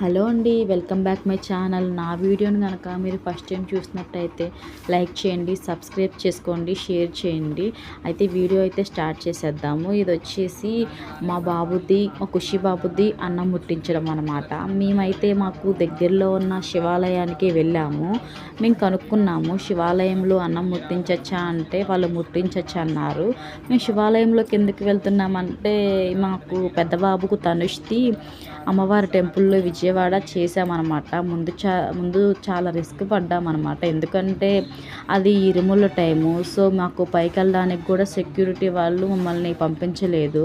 Hello అండి welcome back my channel. నా వీడియోని కనుక మీరు ఫస్ట్ టైం చూసినట్టయితే లైక్ చేయండి సబ్స్క్రైబ్ చేసుకోండి షేర్ చేయండి. అయితే వీడియో అయితే స్టార్ట్ చేసేద్దాము. ఇది వచ్చేసి మా బాబుది మా ఖుషి బాబుది అన్నం ముట్టించడం అనమాట మేమైతే మాకు దగ్గరలో ఉన్న శివాలయానికి వెళ్ళాము. మేము కనుక్కున్నాము శివాలయంలో అన్నం ముట్టించచ్చా అంటే వాళ్ళు ముట్టించచ్చా అన్నారు. మేము శివాలయంలోకి ఎందుకు వెళ్తున్నామంటే మాకు పెద్ద బాబుకు తనుష్తి అమ్మవారి టెంపుల్లో విజయవాడ చేసామన్నమాట ముందు చా ముందు చాలా రిస్క్ పడ్డామన్నమాట. ఎందుకంటే అది ఇరుముల టైము. సో మాకు పైకి వెళ్ళడానికి కూడా సెక్యూరిటీ వాళ్ళు మమ్మల్ని పంపించలేదు.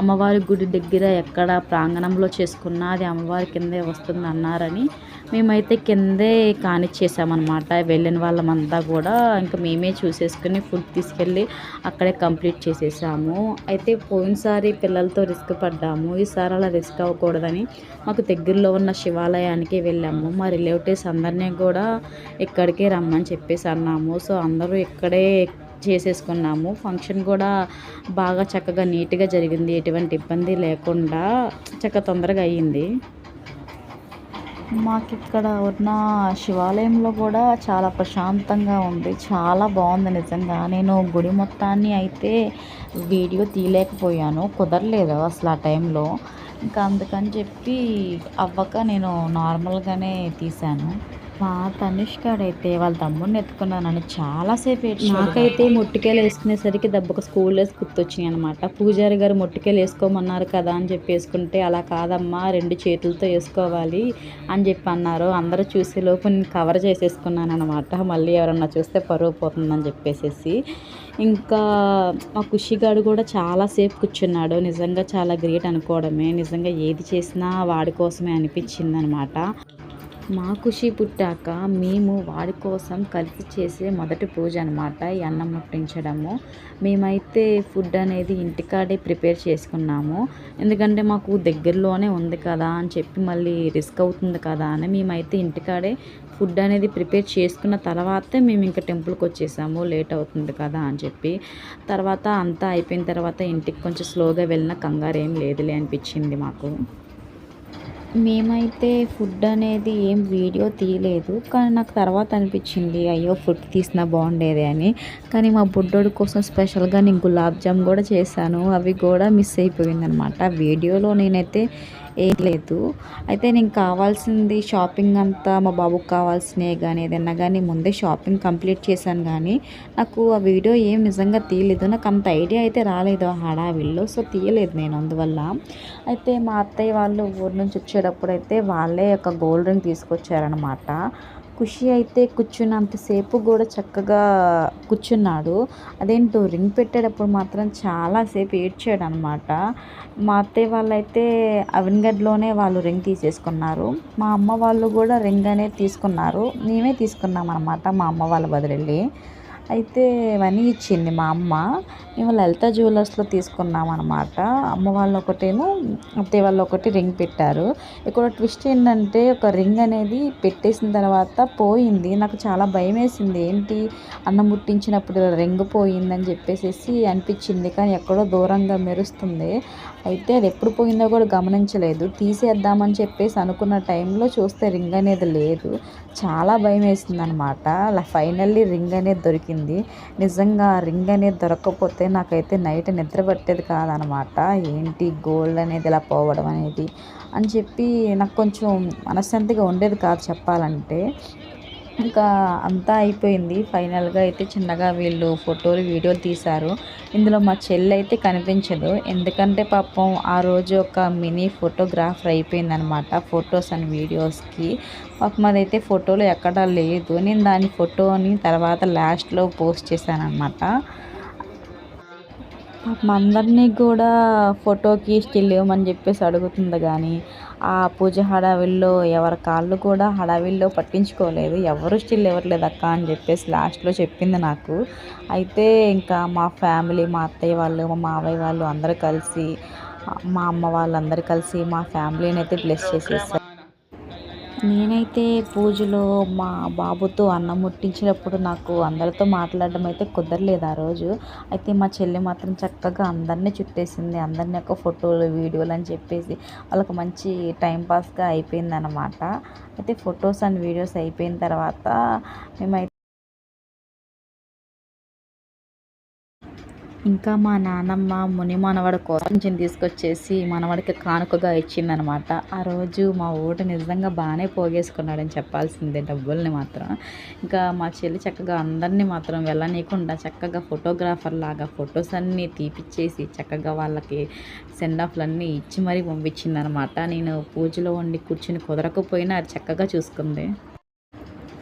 అమ్మవారి గుడి దగ్గర ఎక్కడ ప్రాంగణంలో చేసుకున్నా అది అమ్మవారి కిందే వస్తుంది అన్నారని మేమైతే కిందే కానిచ్చేసామన్నమాట. వెళ్ళిన వాళ్ళమంతా కూడా ఇంకా మేమే చూసేసుకుని ఫుడ్ తీసుకెళ్ళి అక్కడే కంప్లీట్ చేసేసాము. అయితే పోయినసారి పిల్లలతో రిస్క్ పడ్డాము. ఈసారి అలా రిస్క్ అవ్వకూడదని మాకు దగ్గరలో ఉన్న శివాలయానికి వెళ్ళాము. మా రిలేటివ్స్ అందరినీ కూడా ఇక్కడికే రమ్మని చెప్పేసి అన్నాము. సో అందరూ ఇక్కడే చేసేసుకున్నాము. ఫంక్షన్ కూడా బాగా చక్కగా నీట్గా జరిగింది. ఎటువంటి ఇబ్బంది లేకుండా చక్కగా తొందరగా అయ్యింది. మాకు ఇక్కడ ఉన్న శివాలయంలో కూడా చాలా ప్రశాంతంగా ఉంది. చాలా బాగుంది నిజంగా. నేను గుడి మొత్తాన్ని అయితే వీడియో తీయలేకపోయాను. కుదరలేదు అసలు ఆ టైంలో. ఇంకా అందుకని చెప్పి అవ్వక నేను నార్మల్గానే తీశాను. మా తనుష్కాడైతే వాళ్ళ తమ్ముడిని ఎత్తుకున్నానని చాలాసేపు నాకైతే మొట్టికాయలు వేసుకునేసరికి దెబ్బకు స్కూల్ వేసి గుర్తొచ్చినాయి అనమాట పూజారి గారు మొట్టికేలు వేసుకోమన్నారు కదా అని చెప్పి వేసుకుంటే అలా కాదమ్మా రెండు చేతులతో వేసుకోవాలి అని చెప్పి అన్నారు. అందరూ చూసే లోపు నేను కవర్ చేసేసుకున్నాను అనమాట మళ్ళీ ఎవరన్నా చూస్తే పరువు పోతుందని చెప్పేసేసి. ఇంకా మా ఖుషిగాడు కూడా చాలాసేపు కూర్చున్నాడు. నిజంగా చాలా గ్రేట్ అనుకోవడమే. నిజంగా ఏది చేసినా వాడి కోసమే అనిపించింది అనమాట మా ఖుషి పుట్టాక మేము వాడి కోసం కలిసి చేసే మొదటి పూజ అనమాట ఈ అన్నం ముట్టించడము. మేమైతే ఫుడ్ అనేది ఇంటికాడే ప్రిపేర్ చేసుకున్నాము. ఎందుకంటే మాకు దగ్గరలోనే ఉంది కదా అని చెప్పి మళ్ళీ రిస్క్ అవుతుంది కదా అని మేమైతే ఇంటికాడే ఫుడ్ అనేది ప్రిపేర్ చేసుకున్న తర్వాతే మేము ఇంకా టెంపుల్కి వచ్చేసాము లేట్ అవుతుంది కదా అని చెప్పి. తర్వాత అంతా అయిపోయిన తర్వాత ఇంటికి కొంచెం స్లోగా వెళ్ళిన కంగారు ఏం లేదులే అనిపించింది మాకు. మేమైతే ఫుడ్ అనేది ఏం వీడియో తీయలేదు. కానీ నాకు తర్వాత అనిపించింది అయ్యో ఫుడ్ తీసినా బాగుండేది అని. కానీ మా బుడ్డోడి కోసం స్పెషల్గా నేను గులాబ్ జామ్ కూడా చేశాను. అవి కూడా మిస్ అయిపోయిందనమాట వీడియోలో నేనైతే ఏం లేదు. అయితే నేను కావాల్సింది షాపింగ్ అంతా మా బాబుకి కావాల్సినవి కానీ ఏదైనా కానీ ముందే షాపింగ్ కంప్లీట్ చేశాను కానీ నాకు ఆ వీడియో ఏం నిజంగా తీయలేదు. నాకు అంత ఐడియా అయితే రాలేదు ఆ హడావిల్లో సో తీయలేదు నేను అందువల్ల. అయితే మా అత్తయ్య వాళ్ళు ఊరి నుంచి వచ్చేటప్పుడు అయితే వాళ్ళే ఒక గోల్డ్ రింగ్ తీసుకొచ్చారనమాట ఖుషి అయితే కూర్చున్నంతసేపు కూడా చక్కగా కూర్చున్నాడు. అదేంటో రింగ్ పెట్టేటప్పుడు మాత్రం చాలాసేపు ఏడ్చాడు అనమాట మా అత్తయ్య వాళ్ళైతే అవన్గడ్లోనే వాళ్ళు రింగ్ తీసేసుకున్నారు. మా అమ్మ వాళ్ళు కూడా రింగ్ అనేది తీసుకున్నారు. మేమే తీసుకున్నాం అనమాట మా అమ్మ వాళ్ళ బదులెళ్ళి అయితే మనీ ఇచ్చింది మా అమ్మ. మేము లలిత జ్యువెలర్స్లో తీసుకున్నాం అనమాట అమ్మ వాళ్ళు ఒకటేమో అత్తయ్య వాళ్ళు ఒకటి రింగ్ పెట్టారు. ఇక్కడ ట్విస్ట్ ఏంటంటే ఒక రింగ్ అనేది పెట్టేసిన తర్వాత పోయింది. నాకు చాలా భయం వేసింది ఏంటి? అన్నం ముట్టించినప్పుడు రింగ్ పోయిందని చెప్పేసి అనిపించింది. కానీ ఎక్కడో దూరంగా మెరుస్తుంది. అయితే అది ఎప్పుడు పోయిందో కూడా గమనించలేదు. తీసేద్దామని చెప్పేసి అనుకున్న టైంలో చూస్తే రింగ్ అనేది లేదు. చాలా భయం వేసింది అనమాట అలా ఫైనల్లీ రింగ్ అనేది దొరికింది. నిజంగా రింగ్ అనేది దొరకకపోతే నాకైతే నైట్ నిద్ర పట్టేది కాదనమాట. ఏంటి గోల్డ్ అనేది ఇలా పోవడం అనేది? అని చెప్పి నాకు కొంచెం మనశ్శాంతిగా ఉండేది కాదు చెప్పాలంటే. ఇంకా అంతా అయిపోయింది. ఫైనల్గా అయితే చిన్నగా వీళ్ళు ఫోటోలు వీడియోలు తీశారు. ఇందులో మా చెల్లి అయితే కనిపించదు. ఎందుకంటే పాపం ఆ రోజు ఒక మినీ ఫోటోగ్రాఫర్ అయిపోయిందనమాట. ఫొటోస్ అండ్ వీడియోస్కి. పాపం అదైతే ఫోటోలు ఎక్కడా లేదు. నేను దాని ఫోటోని తర్వాత లాస్ట్లో పోస్ట్ చేశాను అనమాట అందరినీ కూడా ఫోటోకి స్టిల్ ఇవ్వమని చెప్పేసి అడుగుతుంది కానీ ఆ పూజ హడావిల్లో ఎవరి కాళ్ళు కూడా హడావిల్లో పట్టించుకోలేదు. ఎవరు స్టిల్ ఇవ్వట్లేదు అక్క అని చెప్పేసి లాస్ట్లో చెప్పింది నాకు. అయితే ఇంకా మా ఫ్యామిలీ మా అత్తయ్య వాళ్ళు మా మావయ్య వాళ్ళు అందరూ కలిసి మా అమ్మ వాళ్ళందరూ కలిసి మా ఫ్యామిలీని అయితే బ్లెస్ చేసేసారు. నేనైతే పూజలో మా బాబుతో అన్నం ముట్టించినప్పుడు నాకు అందరితో మాట్లాడడం అయితే కుదరలేదు ఆ రోజు. అయితే మా చెల్లి మాత్రం చక్కగా అందరినీ చుట్టేసింది. అందరినీ యొక్క ఫోటోలు వీడియోలు అని చెప్పేసి వాళ్ళకి మంచి టైంపాస్గా అయిపోయింది అనమాట అయితే ఫొటోస్ అండ్ వీడియోస్ అయిపోయిన తర్వాత మేమైతే ఇంకా మా నాన్నమ్మ ముని మనవడ కోసం తీసుకొచ్చేసి మనవడికి కానుకగా ఇచ్చిందనమాట ఆ రోజు మా ఊట నిజంగా బాగానే పోగేసుకున్నాడని చెప్పాల్సిందే డబ్బుల్ని మాత్రం. ఇంకా మా చెల్లి చక్కగా అందరినీ మాత్రం వెళ్ళనీయకుండా చక్కగా ఫోటోగ్రాఫర్ లాగా ఫొటోస్ అన్నీ తీపిచ్చేసి చక్కగా వాళ్ళకి సెండ్ ఆఫ్లన్నీ ఇచ్చి మరీ పంపించిందనమాట నేను పూజలో ఉండి కూర్చుని కుదరకపోయినా అది చక్కగా చూసుకుంది.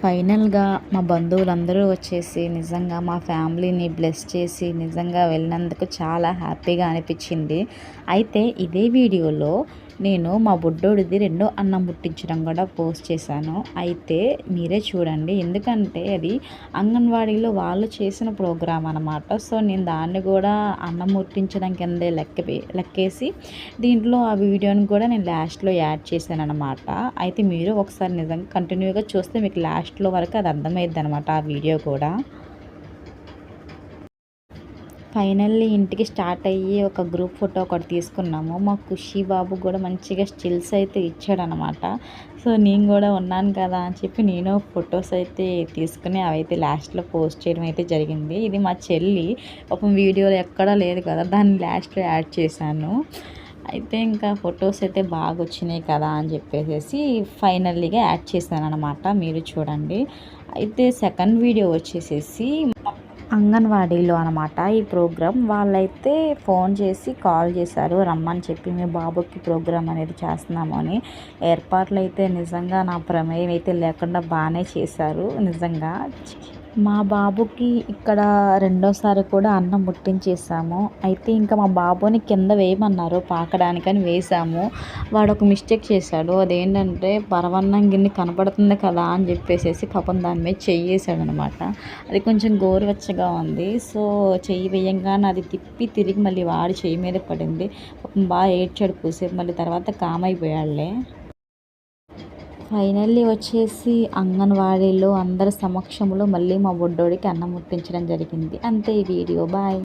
ఫైనల్గా మా బంధువులందరూ వచ్చేసి నిజంగా మా ఫ్యామిలీని బ్లెస్ చేసి నిజంగా వెళ్ళినందుకు చాలా హ్యాపీగా అనిపించింది. అయితే ఇదే వీడియోలో నేను మా బుడ్డోడిది రెండో అన్నం ముట్టించడం కూడా పోస్ట్ చేశాను. అయితే మీరే చూడండి. ఎందుకంటే అది అంగన్వాడీలో వాళ్ళు చేసిన ప్రోగ్రామ్ అనమాట సో నేను దాన్ని కూడా అన్నం ముట్టించడం కిందే లెక్క లెక్కేసి దీంట్లో ఆ వీడియోని కూడా నేను లాస్ట్లో యాడ్ చేశాను అనమాట అయితే మీరు ఒకసారి నిజంగా కంటిన్యూగా చూస్తే మీకు లాస్ట్లో వరకు అది అర్థమైద్ది అనమాట ఆ వీడియో కూడా. ఫైనల్లీ ఇంటికి స్టార్ట్ అయ్యి ఒక గ్రూప్ ఫోటో ఒకటి తీసుకున్నాము. మా ఖుషి బాబు కూడా మంచిగా స్టిల్స్ అయితే ఇచ్చాడనమాట సో నేను కూడా ఉన్నాను కదా అని చెప్పి నేను ఫొటోస్ అయితే తీసుకుని అవైతే లాస్ట్లో పోస్ట్ చేయడం అయితే జరిగింది. ఇది మా చెల్లి. ఒక వీడియోలో ఎక్కడా లేదు కదా. దాన్ని లాస్ట్లో యాడ్ చేశాను. అయితే ఇంకా ఫొటోస్ అయితే బాగా వచ్చినాయి కదా అని చెప్పేసి ఫైనల్లీగా యాడ్ చేశాను అనమాట మీరు చూడండి. అయితే సెకండ్ వీడియో వచ్చేసేసి అంగన్వాడీలో అనమాట ఈ ప్రోగ్రామ్ వాళ్ళైతే ఫోన్ చేసి కాల్ చేశారు రమ్మని చెప్పి మీ బాబుకి ప్రోగ్రామ్ అనేది చేస్తున్నాము అని. ఏర్పాట్లు అయితే నిజంగా నా ప్రమేయం అయితే లేకుండా బాగానే చేశారు నిజంగా. మా బాబుకి ఇక్కడ రెండోసారి కూడా అన్నం ముట్టించేసాము. అయితే ఇంకా మా బాబుని కింద వేయమన్నారు పాకడానికని వేసాము. వాడు ఒక మిస్టేక్ చేశాడు. అదేంటంటే పరవన్నం గిన్నె కనపడుతుంది కదా అని చెప్పేసి కపం దాని మీద చెయ్యేసాడు అనమాట అది కొంచెం గోరువెచ్చగా ఉంది. సో చెయ్యి వేయంగానే అది తిప్పి తిరిగి మళ్ళీ వాడి చెయ్యి మీద పడింది. బాగా ఏడ్చాడు కూసేపు మళ్ళీ తర్వాత కామైపోయాడులే. ఫైనల్లీ వచ్చేసి అంగన్వాడీలో అందరి సమక్షంలో మళ్ళీ మా బుడ్డోడికి అన్నం ముట్టించడం జరిగింది. అంతే ఈ వీడియో. బాయ్.